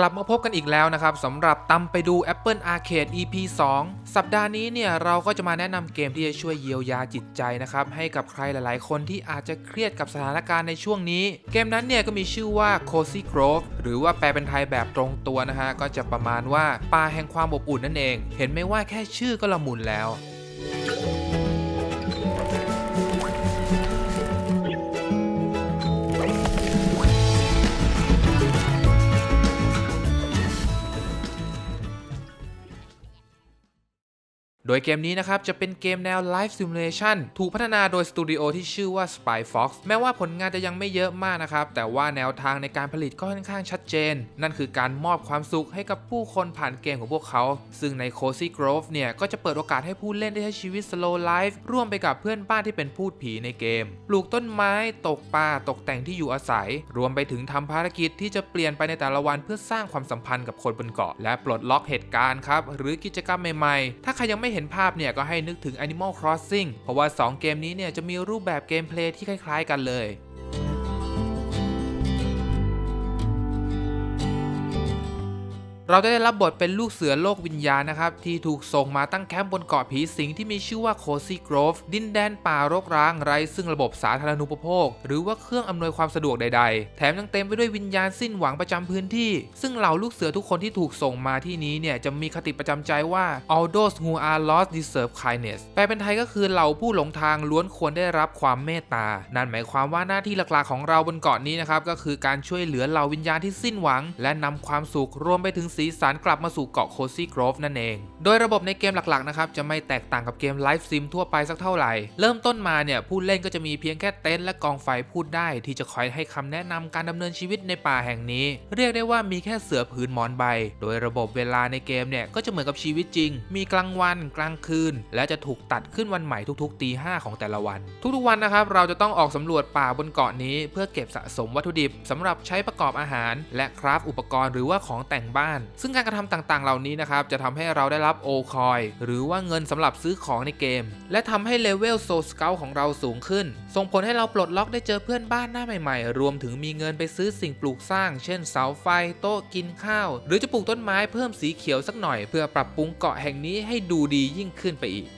กลับมาพบกันอีกแล้วนะครับสำหรับตำไปดู Apple Arcade EP 2 สัปดาห์นี้เนี่ยเราก็จะมาแนะนำเกมที่จะช่วยเยียวยาจิตใจนะครับ ให้กับใครหลายๆ คนที่อาจจะเครียดกับสถานการณ์ในช่วงนี้ เกมนั้นเนี่ยก็มีชื่อว่า Cozy Grove หรือว่าแปลเป็นไทยแบบตรงตัวนะฮะ ก็จะประมาณว่าป่าแห่งความอบอุ่นนั่นเอง เห็นไหมว่าแค่ชื่อก็ละมุนแล้ว โดยเกมนี้นะครับจะเป็นเกมแนว Live Simulation ถูกพัฒนาโดยสตูดิโอที่ชื่อว่า Spy Fox แม้ว่าผลงานจะยังไม่เยอะมากนะครับ แต่ว่าแนวทางในการผลิตก็ค่อนข้างชัดเจน นั่นคือการมอบความสุขให้กับผู้คนผ่านเกมของพวกเขา ซึ่งใน Cozy Grove เนี่ยก็จะเปิดโอกาสให้ผู้เล่นได้ใช้ชีวิต slow life ร่วมไปกับเพื่อนบ้านที่เป็นพูดผีในเกม ปลูกต้นไม้ ตกปลา ตกแต่งที่อยู่อาศัย รวมไปถึงทำภารกิจที่จะเปลี่ยนไปในแต่ละวันเพื่อสร้างความสัมพันธ์กับคนบนเกาะ และปลดล็อกเหตุการณ์ครับหรือกิจกรรมใหม่ๆ ถ้าใครยังไม่เห็นห็นภาพเนี่ยก็ให้นึกถึง Animal Crossing เพราะว่า 2 เกมนี้เนี่ยจะมีรูปแบบเกมเพลย์ที่คล้าย ๆ กันเลย เราได้รับบทเป็นลูกเสือโลกวิญญาณนะครับ ที่ถูกส่งมาตั้งแคมป์บนเกาะผีสิงที่มีชื่อว่าโคซี่กรฟดินแดนป่ารกร้างไร้ซึ่งระบบสาธารณูปโภค หรือว่าเครื่องอำนวยความสะดวกใดๆ แถมยังเต็มไปด้วยวิญญาณสิ้นหวังประจำพื้นที่ ซึ่งเหล่าลูกเสือทุกคนที่ถูกส่งมาที่นี้เนี่ยจะมีคติประจำใจว่า all those who are lost deserve kindness แปลเป็นไทยก็คือเหล่าผู้หลงทางล้วนควรได้รับความเมตตา นั่นหมายความว่าหน้าที่หลักๆของเราบนเกาะนี้นะครับก็คือการช่วยเหลือเหล่าวิญญาณที่สิ้นหวัง และนำความสุขรวมไปถึงสีสันกลับมาสู่เกาะโคซี่กรฟนั่นเอง โดยระบบในเกมหลักๆนะครับจะไม่แตกต่างกับเกมไลฟ์ซิมทั่วไปสักเท่าไหร่ เริ่มต้นมาเนี่ยผู้เล่นก็จะมีเพียงแค่เต็นท์และกองไฟพูดได้ ที่จะคอยให้คำแนะนำการดำเนินชีวิตในป่าแห่งนี้ เรียกได้ว่ามีแค่เสือผืนหมอนใบ โดยระบบเวลาในเกมเนี่ยก็จะเหมือนกับชีวิตจริง มีกลางวันกลางคืน และจะถูกตัดขึ้นวันใหม่ทุกๆตีห้าของแต่ละวัน ทุกๆวันนะครับเราจะต้องออกสำรวจป่าบนเกาะนี้ เพื่อเก็บสะสมวัตถุดิบสำหรับใช้ประกอบอาหาร และคราฟอุปกรณ์หรือว่าของแต่งบ้านซึ่งการกระทำต่างๆ เหล่านี้นะครับจะทำให้เราได้รับโอคอยหรือว่าเงินสำหรับซื้อของในเกม และทำให้เลเวลโซสเกลของเราสูงขึ้น ส่งผลให้เราปลดล็อกได้เจอเพื่อนบ้านหน้าใหม่ๆ รวมถึงมีเงินไปซื้อสิ่งปลูกสร้าง เช่นเสาไฟโต๊ะกินข้าว หรือจะปลูกต้นไม้เพิ่มสีเขียวสักหน่อย เพื่อปรับปรุงเกาะแห่งนี้ให้ดูดียิ่งขึ้นไปอีก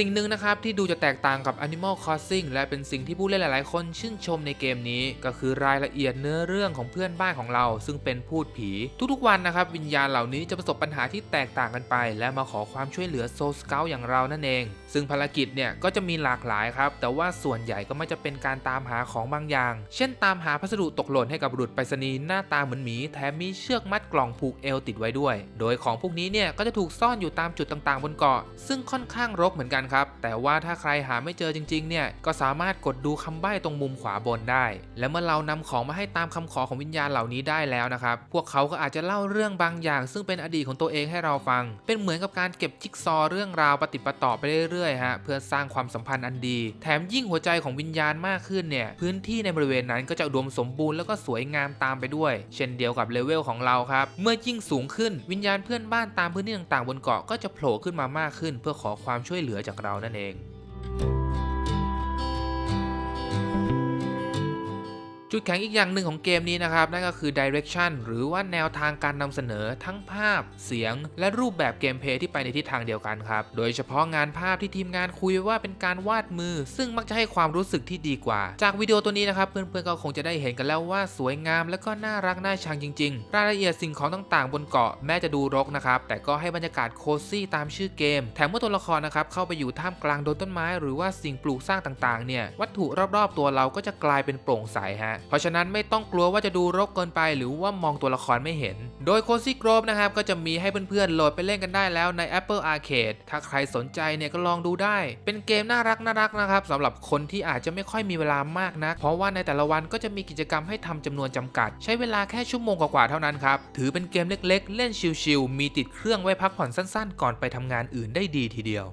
สิ่งหนึ่งนะครับที่ดูจะแตกต่างกับ Animal Crossing และเป็นสิ่งที่ผู้เล่นหลาย ๆ คนชื่นชมในเกมนี้ ก็คือรายละเอียดเนื้อเรื่องของเพื่อนบ้านของเรา ซึ่งเป็นพูดผี ทุก ๆ วันนะครับวิญญาณเหล่านี้จะประสบปัญหาที่แตกต่างกันไป และมาขอความช่วยเหลือโซสเกลอย่างเรานั่นเอง ซึ่งภารกิจเนี่ยก็จะมีหลากหลายครับ แต่ว่าส่วนใหญ่ก็ไม่จะเป็นการตามหาของบางอย่าง เช่น ตามหาพัสดุตกหล่นให้กับบุรุษไปรษณีย์หน้าตาเหมือนหมีแถมมีเชือกมัดกล่องผูกเอวติดไว้ด้วย โดยของพวกนี้เนี่ยก็จะถูกซ่อนอยู่ตามจุดต่าง ๆ บนเกาะ ซึ่งค่อนข้างรกเหมือนกันครับ แต่ว่าถ้าใครหาไม่เจอจริงๆ เนี่ย ก็สามารถกดดูคำใบ้ตรงมุมขวาบนได้ และเมื่อเรานำของมาให้ตามคำขอของวิญญาณเหล่านี้ได้แล้วนะครับ พวกเขาก็อาจจะเล่าเรื่องบางอย่าง ซึ่งเป็นอดีตของตัวเองให้เราฟัง เป็นเหมือนกับการเก็บจิ๊กซอว์เรื่องราวปฏิดปะต่อไปเรื่อยๆ ฮะ เพื่อสร้างความสัมพันธ์อันดี แถมยิ่งหัวใจของวิญญาณมากขึ้นเนี่ย พื้นที่ในบริเวณนั้นก็จะอุดมสมบูรณ์แล้วก็สวยงามตามไปด้วย เช่นเดียวกับเลเวลของเราครับ เมื่อยิ่งสูงขึ้นวิญญาณเพื่อนบ้านตามพื้นที่ต่างๆ บนเกาะก็จะโผล่ขึ้นมามากขึ้น เพื่อขอความช่วยเหลือจากเรานั่นเอง จุดแข็งอีกอย่างหนึ่งของเกมนี้นะครับ นั่นก็คือ direction หรือว่าแนวทางการนำเสนอทั้งภาพ เสียง และรูปแบบเกมเพลย์ที่ไปในทิศทางเดียวกันครับ โดยเฉพาะงานภาพที่ทีมงานคุยไว้ว่าเป็นการวาดมือ ซึ่งมักจะให้ความรู้สึกที่ดีกว่า จากวิดีโอตัวนี้นะครับ เพื่อนๆก็คงจะได้เห็นกันแล้วว่าสวยงาม และก็น่ารักน่าชังจริง ๆ รายละเอียดสิ่งของต่างๆ บนเกาะแม้จะดูรกนะครับ แต่ก็ให้บรรยากาศโคซี่ตามชื่อเกม แถมเมื่อตัวละครนะครับเข้าไปอยู่ท่ามกลางโดนต้นไม้ หรือว่าสิ่งปลูกสร้างต่างๆ เนี่ย วัตถุรอบๆ ตัวเราก็จะกลายเป็นโปร่งใสฮะเพราะฉะนั้นไม่ต้องกลัวว่าจะดูรกเกินไป หรือว่ามองตัวละครไม่เห็น โดย Cozy Grove นะครับก็จะมีให้เพื่อนๆโหลดไปเล่นกันได้แล้วใน Apple Arcade ถ้าใครสนใจเนี่ยก็ลองดูได้ เป็นเกมน่ารักน่ารักนะครับสำหรับคนที่อาจจะไม่ค่อยมีเวลามากนะเพราะว่าในแต่ละวันก็จะมีกิจกรรมให้ทำจำนวนจำกัด ใช้เวลาแค่ชั่วโมงกว่าๆเท่านั้นครับ ถือเป็นเกมเล็กๆ เล่นชิลๆมีติดเครื่องไว้พักผ่อนสั้นๆ ก่อนไปทำงานอื่นได้ดีทีเดียว